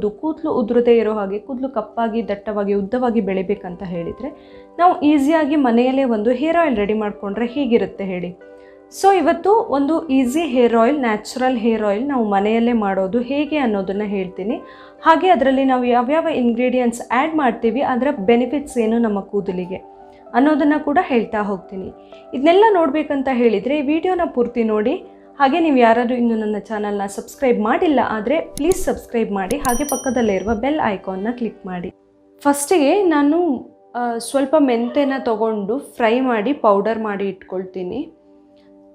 ಅದು ಕೂದಲು ಉದುರದೇ ಇರೋ ಹಾಗೆ ಕೂದಲು ಕಪ್ಪಾಗಿ, ದಟ್ಟವಾಗಿ, ಉದ್ದವಾಗಿ ಬೆಳಿಬೇಕಂತ ಹೇಳಿದರೆ ನಾವು ಈಸಿಯಾಗಿ ಮನೆಯಲ್ಲೇ ಒಂದು ಹೇರ್ ಆಯಿಲ್ ರೆಡಿ ಮಾಡಿಕೊಂಡ್ರೆ ಹೀಗಿರುತ್ತೆ ಹೇಳಿ? ಸೊ ಇವತ್ತು ಒಂದು easy hair oil, natural hair oil ನಾವು ಮನೆಯಲ್ಲೇ ಮಾಡೋದು ಹೇಗೆ ಅನ್ನೋದನ್ನು ಹೇಳ್ತೀನಿ. ಹಾಗೆ ಅದರಲ್ಲಿ ನಾವು ಯಾವ್ಯಾವ ಇಂಗ್ರೀಡಿಯೆಂಟ್ಸ್ ಆ್ಯಡ್ ಮಾಡ್ತೀವಿ, ಅದರ ಬೆನಿಫಿಟ್ಸ್ ಏನು ನಮ್ಮ ಕೂದಲಿಗೆ ಅನ್ನೋದನ್ನು ಕೂಡ ಹೇಳ್ತಾ ಹೋಗ್ತೀನಿ. ಇದನ್ನೆಲ್ಲ ನೋಡಬೇಕಂತ ಹೇಳಿದರೆ ವಿಡಿಯೋನ ಪೂರ್ತಿ ನೋಡಿ. ಹಾಗೆ ನೀವು ಯಾರಾದರೂ ಇನ್ನು ನನ್ನ ಚಾನಲ್ನ ಸಬ್ಸ್ಕ್ರೈಬ್ ಮಾಡಿಲ್ಲ ಆದರೆ ಪ್ಲೀಸ್ ಸಬ್ಸ್ಕ್ರೈಬ್ ಮಾಡಿ, ಹಾಗೆ ಪಕ್ಕದಲ್ಲೇ ಇರುವ ಬೆಲ್ ಐಕಾನ್ನ ಕ್ಲಿಕ್ ಮಾಡಿ. ಫಸ್ಟಿಗೆ ನಾನು ಸ್ವಲ್ಪ ಮೆಂತೆನ ತಗೊಂಡು ಫ್ರೈ ಮಾಡಿ ಪೌಡರ್ ಮಾಡಿ ಇಟ್ಕೊಳ್ತೀನಿ.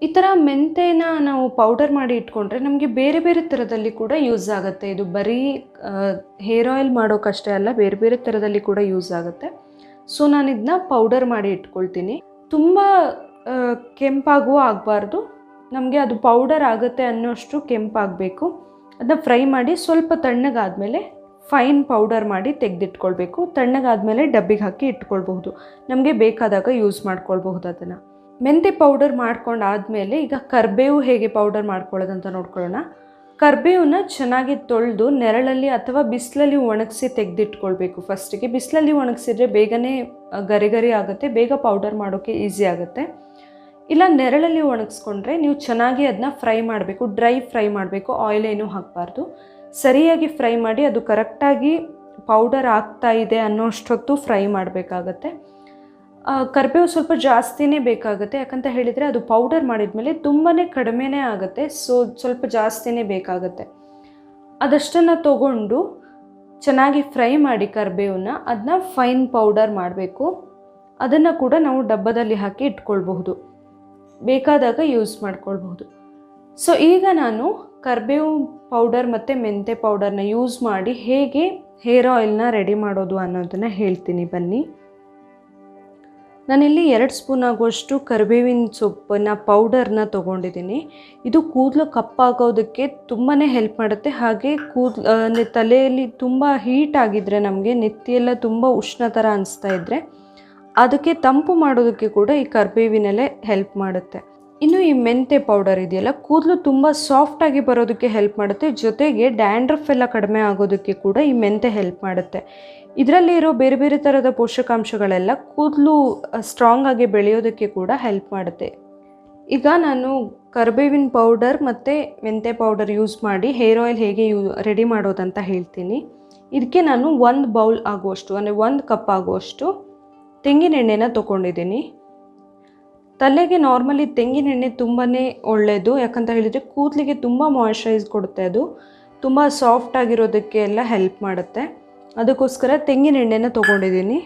ಈ ಥರ ಮೆಂತೆನ ನಾವು ಪೌಡರ್ ಮಾಡಿ ಇಟ್ಕೊಂಡ್ರೆ ನಮಗೆ ಬೇರೆ ಬೇರೆ ಥರದಲ್ಲಿ ಕೂಡ ಯೂಸ್ ಆಗುತ್ತೆ. ಇದು ಬರೀ ಹೇರ್ ಆಯಿಲ್ ಮಾಡೋಕ್ಕಷ್ಟೇ ಅಲ್ಲ, ಬೇರೆ ಬೇರೆ ಥರದಲ್ಲಿ ಕೂಡ ಯೂಸ್ ಆಗುತ್ತೆ. ಸೊ ನಾನು ಇದನ್ನ ಪೌಡರ್ ಮಾಡಿ ಇಟ್ಕೊಳ್ತೀನಿ. ತುಂಬ ಕೆಂಪಾಗೂ ಆಗಬಾರ್ದು. ನಮಗೆ ಅದು ಪೌಡರ್ ಆಗುತ್ತೆ ಅನ್ನೋಷ್ಟು ಕೆಂಪಾಗಬೇಕು. ಅದನ್ನ ಫ್ರೈ ಮಾಡಿ ಸ್ವಲ್ಪ ತಣ್ಣಗಾದಮೇಲೆ ಫೈನ್ ಪೌಡರ್ ಮಾಡಿ ತೆಗೆದಿಟ್ಕೊಳ್ಬೇಕು. ತಣ್ಣಗಾದಮೇಲೆ ಡಬ್ಬಿಗೆ ಹಾಕಿ ಇಟ್ಕೊಳ್ಬಹುದು. ನಮಗೆ ಬೇಕಾದಾಗ ಯೂಸ್ ಮಾಡ್ಕೊಳ್ಬಹುದು ಅದನ್ನು. ಮೆಂತೆ ಪೌಡರ್ ಮಾಡ್ಕೊಂಡಾದಮೇಲೆ ಈಗ ಕರ್ಬೇವು ಹೇಗೆ ಪೌಡರ್ ಮಾಡ್ಕೊಳ್ಳೋದಂತ ನೋಡ್ಕೊಳ್ಳೋಣ. ಕರ್ಬೇವನ್ನ ಚೆನ್ನಾಗಿ ತೊಳೆದು ನೆರಳಲ್ಲಿ ಅಥವಾ ಬಿಸಿಲಲ್ಲಿ ಒಣಗಿಸಿ ತೆಗೆದಿಟ್ಕೊಳ್ಬೇಕು. ಫಸ್ಟಿಗೆ ಬಿಸಿಲಲ್ಲಿ ಒಣಗಿಸಿದ್ರೆ ಬೇಗನೆ ಗರಿಗರಿ ಗರಿ ಗರಿ ಆಗುತ್ತೆ, ಬೇಗ ಪೌಡರ್ ಮಾಡೋಕ್ಕೆ ಈಸಿ ಆಗುತ್ತೆ. ಇಲ್ಲ, ನೆರಳಲ್ಲಿ ಒಣಗಿಸ್ಕೊಂಡ್ರೆ ನೀವು ಚೆನ್ನಾಗಿ ಅದನ್ನ ಫ್ರೈ ಮಾಡಬೇಕು, ಡ್ರೈ ಫ್ರೈ ಮಾಡಬೇಕು ಆಯಿಲ್ ಏನೂ ಹಾಕಬಾರ್ದು. ಸರಿಯಾಗಿ ಫ್ರೈ ಮಾಡಿ ಅದು ಕರೆಕ್ಟಾಗಿ ಪೌಡರ್ ಆಗ್ತಾ ಇದೆ ಅನ್ನೋಷ್ಟೊತ್ತು ಫ್ರೈ ಮಾಡಬೇಕಾಗತ್ತೆ. ಕರಿಬೇವು ಸ್ವಲ್ಪ ಜಾಸ್ತಿನೇ ಬೇಕಾಗುತ್ತೆ, ಯಾಕಂತ ಹೇಳಿದರೆ ಅದು ಪೌಡರ್ ಮಾಡಿದ್ಮೇಲೆ ತುಂಬಾ ಕಡಿಮೆನೇ ಆಗುತ್ತೆ, ಸೊ ಸ್ವಲ್ಪ ಜಾಸ್ತಿನೇ ಬೇಕಾಗುತ್ತೆ. ಅದಷ್ಟನ್ನು ತಗೊಂಡು ಚೆನ್ನಾಗಿ ಫ್ರೈ ಮಾಡಿ ಕರಿಬೇವನ್ನ, ಅದನ್ನ ಫೈನ್ ಪೌಡರ್ ಮಾಡಬೇಕು. ಅದನ್ನು ಕೂಡ ನಾವು ಡಬ್ಬದಲ್ಲಿ ಹಾಕಿ ಇಟ್ಕೊಳ್ಬಹುದು. ಬೇಕಾದಾಗ ಯೂಸ್ ಮಾಡ್ಕೊಳ್ಬಹುದು. ಸೊ ಈಗ ನಾನು ಕರ್ಬೇವು ಪೌಡರ್ ಮತ್ತು ಮೆಂತೆ ಪೌಡರ್ನ ಯೂಸ್ ಮಾಡಿ ಹೇಗೆ ಹೇರ್ ಆಯಿಲ್ನ ರೆಡಿ ಮಾಡೋದು ಅನ್ನೋದನ್ನು ಹೇಳ್ತೀನಿ ಬನ್ನಿ. ನಾನಿಲ್ಲಿ ಎರಡು ಸ್ಪೂನ್ ಆಗುವಷ್ಟು ಕರಿಬೇವಿನ ಸೊಪ್ಪನ್ನ ಪೌಡರ್ನ ತೊಗೊಂಡಿದ್ದೀನಿ. ಇದು ಕೂದಲು ಕಪ್ಪಾಗೋದಕ್ಕೆ ತುಂಬಾ ಹೆಲ್ಪ್ ಮಾಡುತ್ತೆ. ಹಾಗೆ ಕೂದಲು ತಲೆಯಲ್ಲಿ ತುಂಬ ಹೀಟ್ ಆಗಿದ್ದರೆ ನಮಗೆ ನೆತ್ತಿಯೆಲ್ಲ ತುಂಬ ಉಷ್ಣ ಥರ ಅನಿಸ್ತಾ ಇದ್ದರೆ ಅದಕ್ಕೆ ತಂಪು ಮಾಡೋದಕ್ಕೆ ಕೂಡ ಈ ಕರ್ಬೇವಿನಲ್ಲೇ ಹೆಲ್ಪ್ ಮಾಡುತ್ತೆ. ಇನ್ನು ಈ ಮೆಂತೆ ಪೌಡರ್ ಇದೆಯಲ್ಲ, ಕೂದಲು ತುಂಬ ಸಾಫ್ಟಾಗಿ ಬರೋದಕ್ಕೆ ಹೆಲ್ಪ್ ಮಾಡುತ್ತೆ. ಜೊತೆಗೆ ಡ್ಯಾಂಡ್ರಫ್ ಎಲ್ಲ ಕಡಿಮೆ ಆಗೋದಕ್ಕೆ ಕೂಡ ಈ ಮೆಂತೆ ಹೆಲ್ಪ್ ಮಾಡುತ್ತೆ. ಇದರಲ್ಲಿ ಇರೋ ಬೇರೆ ಬೇರೆ ಥರದ ಪೋಷಕಾಂಶಗಳೆಲ್ಲ ಕೂದಲು ಸ್ಟ್ರಾಂಗ್ ಆಗಿ ಬೆಳೆಯೋದಕ್ಕೆ ಕೂಡ ಹೆಲ್ಪ್ ಮಾಡುತ್ತೆ. ಈಗ ನಾನು ಕರ್ಬೇವಿನ ಪೌಡರ್ ಮತ್ತು ಮೆಂತೆ ಪೌಡರ್ ಯೂಸ್ ಮಾಡಿ ಹೇರ್ ಆಯಿಲ್ ಹೇಗೆ ಯೂ ರೆಡಿ ಮಾಡೋದಂತ ಹೇಳ್ತೀನಿ. ಇದಕ್ಕೆ ನಾನು ಒಂದು ಬೌಲ್ ಆಗುವಷ್ಟು, ಅಂದರೆ ಒಂದು ಕಪ್ ಆಗುವಷ್ಟು ತೆಂಗಿನ ಎಣ್ಣೆನ ತೊಗೊಂಡಿದ್ದೀನಿ. ತಲೆಗೆ ನಾರ್ಮಲಿ ತೆಂಗಿನ ಎಣ್ಣೆ ತುಂಬಾ ಒಳ್ಳೆಯದು ಯಾಕಂತ ಹೇಳಿದರೆ ಕೂದಲಿಗೆ ತುಂಬ ಮಾಯಿಶ್ಚರೈಸ್ ಕೊಡುತ್ತೆ ಅದು. ತುಂಬ ಸಾಫ್ಟ್ ಆಗಿರೋದಕ್ಕೆ ಎಲ್ಲ ಹೆಲ್ಪ್ ಮಾಡುತ್ತೆ. ಅದಕ್ಕೋಸ್ಕರ ತೆಂಗಿನ ಎಣ್ಣೆನ ತೊಗೊಂಡಿದ್ದೀನಿ.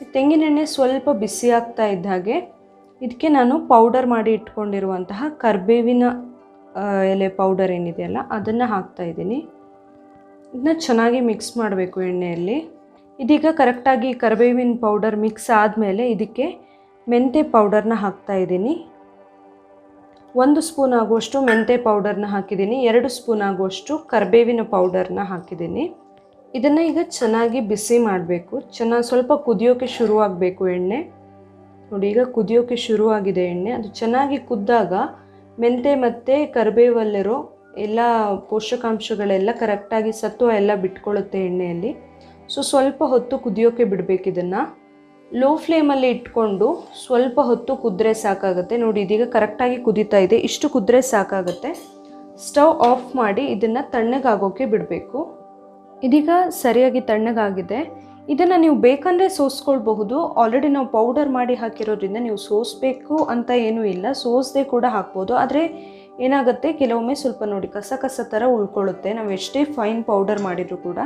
ಈ ತೆಂಗಿನ ಎಣ್ಣೆ ಸ್ವಲ್ಪ ಬಿಸಿ ಆಗ್ತಾ ಇದ್ದ ಹಾಗೆ ಇದಕ್ಕೆ ನಾನು ಪೌಡರ್ ಮಾಡಿ ಇಟ್ಕೊಂಡಿರುವಂತಹ ಕರ್ಬೇವಿನ ಎಲೆ ಪೌಡರ್ ಏನಿದೆಯಲ್ಲ ಅದನ್ನು ಹಾಕ್ತಾ ಇದ್ದೀನಿ. ಇದನ್ನ ಚೆನ್ನಾಗಿ ಮಿಕ್ಸ್ ಮಾಡಬೇಕು ಎಣ್ಣೆಯಲ್ಲಿ. ಇದೀಗ ಕರೆಕ್ಟಾಗಿ ಕರಿಬೇವಿನ ಪೌಡರ್ ಮಿಕ್ಸ್ ಆದಮೇಲೆ ಇದಕ್ಕೆ ಮೆಂತೆ ಪೌಡರ್ನ ಹಾಕ್ತಾ ಇದ್ದೀನಿ. ಒಂದು ಸ್ಪೂನ್ ಆಗುವಷ್ಟು ಮೆಂತೆ ಪೌಡರ್ನ ಹಾಕಿದ್ದೀನಿ. ಎರಡು ಸ್ಪೂನ್ ಆಗುವಷ್ಟು ಕರಿಬೇವಿನ ಪೌಡರ್ನ ಹಾಕಿದ್ದೀನಿ. ಇದನ್ನು ಈಗ ಚೆನ್ನಾಗಿ ಬಿಸಿ ಮಾಡಬೇಕು. ಚೆನ್ನಾಗಿ ಸ್ವಲ್ಪ ಕುದಿಯೋಕ್ಕೆ ಶುರುವಾಗಬೇಕು ಎಣ್ಣೆ. ನೋಡಿ, ಈಗ ಕುದಿಯೋಕ್ಕೆ ಶುರುವಾಗಿದೆ ಎಣ್ಣೆ. ಅದು ಚೆನ್ನಾಗಿ ಕುದ್ದಾಗ ಮೆಂತೆ ಮತ್ತು ಕರಿಬೇವಲ್ಲಿರೋ ಎಲ್ಲ ಪೋಷಕಾಂಶಗಳೆಲ್ಲ ಕರೆಕ್ಟಾಗಿ ಸತ್ವ ಎಲ್ಲ ಬಿಟ್ಕೊಳ್ಳುತ್ತೆ ಎಣ್ಣೆಯಲ್ಲಿ. ಸೊ ಸ್ವಲ್ಪ ಹೊತ್ತು ಕುದಿಯೋಕ್ಕೆ ಬಿಡಬೇಕು ಇದನ್ನು. ಲೋ ಫ್ಲೇಮಲ್ಲಿ ಇಟ್ಕೊಂಡು ಸ್ವಲ್ಪ ಹೊತ್ತು ಕುದ್ರೆ ಸಾಕಾಗುತ್ತೆ. ನೋಡಿ, ಇದೀಗ ಕರೆಕ್ಟಾಗಿ ಕುದೀತಾ ಇದೆ. ಇಷ್ಟು ಕುದ್ರೆ ಸಾಕಾಗುತ್ತೆ. ಸ್ಟವ್ ಆಫ್ ಮಾಡಿ ಇದನ್ನು ತಣ್ಣಗಾಗೋಕ್ಕೆ ಬಿಡಬೇಕು. ಇದೀಗ ಸರಿಯಾಗಿ ತಣ್ಣಗಾಗಿದೆ. ಇದನ್ನು ನೀವು ಬೇಕಂದರೆ ಸೋಸ್ಕೊಳ್ಬಹುದು. ಆಲ್ರೆಡಿ ನಾವು ಪೌಡರ್ ಮಾಡಿ ಹಾಕಿರೋದ್ರಿಂದ ನೀವು ಸೋಸಬೇಕು ಅಂತ ಏನೂ ಇಲ್ಲ. ಸೋಸದೆ ಕೂಡ ಹಾಕ್ಬೋದು. ಆದರೆ ಏನಾಗುತ್ತೆ? ಕೆಲವೊಮ್ಮೆ ಸ್ವಲ್ಪ ನೋಡಿ ಕಸ ಕಸ ಥರ ಉಳ್ಕೊಳ್ಳುತ್ತೆ. ನಾವು ಎಷ್ಟೇ ಫೈನ್ ಪೌಡರ್ ಮಾಡಿದರೂ ಕೂಡ.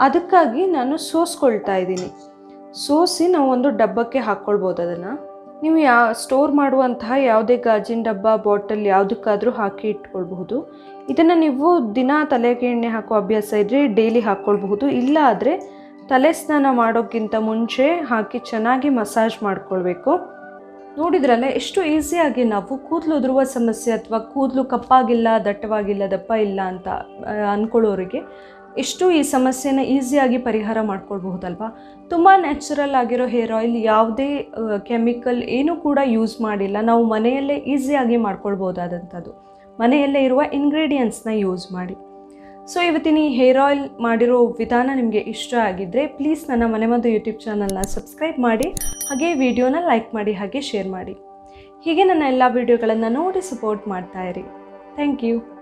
ಅದಕ್ಕಾಗಿ ನಾನು ಸೋಸ್ಕೊಳ್ತಾ ಇದ್ದೀನಿ. ಸೋಸಿ ನಾವು ಒಂದು ಡಬ್ಬಕ್ಕೆ ಹಾಕ್ಕೊಳ್ಬೋದು ಅದನ್ನು. ನೀವು ಯಾ ಸ್ಟೋರ್ ಮಾಡುವಂತಹ ಯಾವುದೇ ಗಾಜಿನ ಡಬ್ಬ ಬಾಟಲ್ ಯಾವುದಕ್ಕಾದರೂ ಹಾಕಿ ಇಟ್ಕೊಳ್ಬಹುದು. ಇದನ್ನು ನೀವು ದಿನ ತಲೆಗೆ ಎಣ್ಣೆ ಹಾಕೋ ಅಭ್ಯಾಸ ಇದ್ದರೆ ಡೈಲಿ ಹಾಕ್ಕೊಳ್ಬಹುದು. ಇಲ್ಲ ಆದರೆ ತಲೆ ಸ್ನಾನ ಮಾಡೋಕ್ಕಿಂತ ಮುಂಚೆ ಹಾಕಿ ಚೆನ್ನಾಗಿ ಮಸಾಜ್ ಮಾಡ್ಕೊಳ್ಬೇಕು. ನೋಡಿದ್ರಲ್ಲ ಎಷ್ಟು ಈಸಿಯಾಗಿ ನಾವು ಕೂದಲು ಉದುರುವ ಸಮಸ್ಯೆ ಅಥವಾ ಕೂದಲು ಕಪ್ಪಾಗಿಲ್ಲ ದಟ್ಟವಾಗಿಲ್ಲ ದಪ್ಪ ಇಲ್ಲ ಅಂತ ಆ, ಎಷ್ಟು ಈ ಸಮಸ್ಯೆನ ಈಸಿಯಾಗಿ ಪರಿಹಾರ ಮಾಡ್ಕೊಳ್ಬಹುದಲ್ವಾ? ತುಂಬ ನ್ಯಾಚುರಲ್ ಆಗಿರೋ ಹೇರ್ ಆಯಿಲ್ ಯಾವುದೇ ಕೆಮಿಕಲ್ ಏನೂ ಕೂಡ ಯೂಸ್ ಮಾಡಿಲ್ಲ. ನಾವು ಮನೆಯಲ್ಲೇ ಈಸಿಯಾಗಿ ಮಾಡ್ಕೊಳ್ಬೋದಾದಂಥದ್ದು ಮನೆಯಲ್ಲೇ ಇರುವ ಇಂಗ್ರೀಡಿಯೆಂಟ್ಸ್ನ ಯೂಸ್ ಮಾಡಿ. ಸೊ, ಇವತ್ತಿನ ಈ ಹೇರ್ ಆಯಿಲ್ ಮಾಡಿರೋ ವಿಧಾನ ನಿಮಗೆ ಇಷ್ಟ ಆಗಿದ್ದರೆ ಪ್ಲೀಸ್ ನನ್ನ ಮನೆಮದ್ದು ಯೂಟ್ಯೂಬ್ ಚಾನಲ್ನ ಸಬ್ಸ್ಕ್ರೈಬ್ ಮಾಡಿ, ಹಾಗೆ ವಿಡಿಯೋನ ಲೈಕ್ ಮಾಡಿ, ಹಾಗೆ ಶೇರ್ ಮಾಡಿ. ಹೀಗೆ ನನ್ನ ಎಲ್ಲ ವಿಡಿಯೋಗಳನ್ನು ನೋಡಿ ಸಪೋರ್ಟ್ ಮಾಡ್ತಾ ಇರಿ. Thank you.